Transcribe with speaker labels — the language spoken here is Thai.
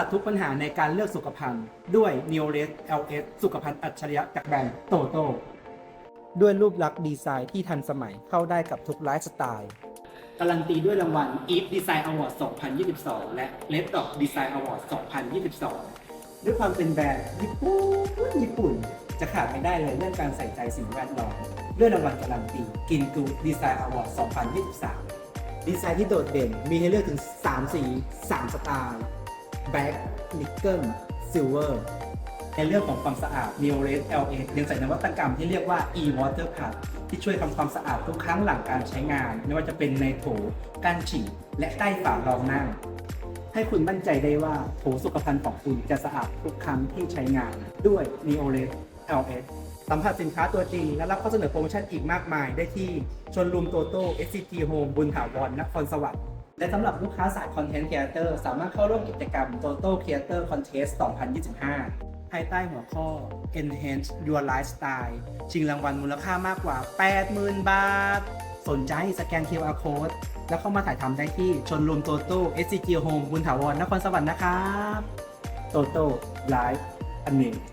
Speaker 1: ตัดทุกปัญหาในการเลือกสุขภัณฑ์ด้วย n e o r e s LS สุขภัณฑ์อัจฉริยะจากแบรนด์โตโต้ด้วยรูปลักษณ์ดีไซน์ที่ทันสมัยเข้าได้กับทุกไลฟ์สไตล์ การันตีด้วยรางวัล EVE Design Award 2022 และ Red Dot Design Award 2022 ด้วยความเป็นแบรนด์ญี่ปุ่นญี่ปุ่น จะขาดไม่ได้เลยเรื่องการใส่ใจสิ่งแวดล้อมด้วยรางวัลการันตีกินกูดีไซน์อวอร์ด2023 ดีไซน์ที่โดดเด่นมีให้เลือกถึง 3 สี 3 สไตล์ แบล็กนิกเกิลซิลเวอร์ในเรื่องของความสะอาด n e o r e s LA ยังใส่นวัตกรรมที่เรียกว่า e-water pad ที่ช่วยทำความสะอาดทุกครั้งหลังการใช้งาน ไม่ว่าจะเป็นในโถก้านฉี่และใต้ฝารองนั่ง ให้คุณมั่นใจได้ว่าโถสุขภัณฑ์ของคุณจะสะอาดทุกครั้งที่ใช้งานด้วย n e o r e s LS สัมผัสสินค้าตัวจริง และรับข้อเสนอโปรโมชั่นอีกมากมายได้ที่ชนลุมโตโต้ SCG Home บุญถาวรนครสวรรค์ และสำหรับลูกค้าสายคอนเทนต์ครีเอเตอร์สามารถเข้าร่วมกิจกรรม Toto Creator Contest 2025 ภายใต้หัวข้อ Enhance Your Lifestyle ชิงรางวัลมูลค่ามากกว่า 80,000 บาท สนใจสแกน QR Code แล้วเข้ามาถ่ายทำได้ที่ชนรวมโตโต้ SCG Home บุญถาวรนครสวรรค์นะครับโตโต้ไลฟ์อันนี้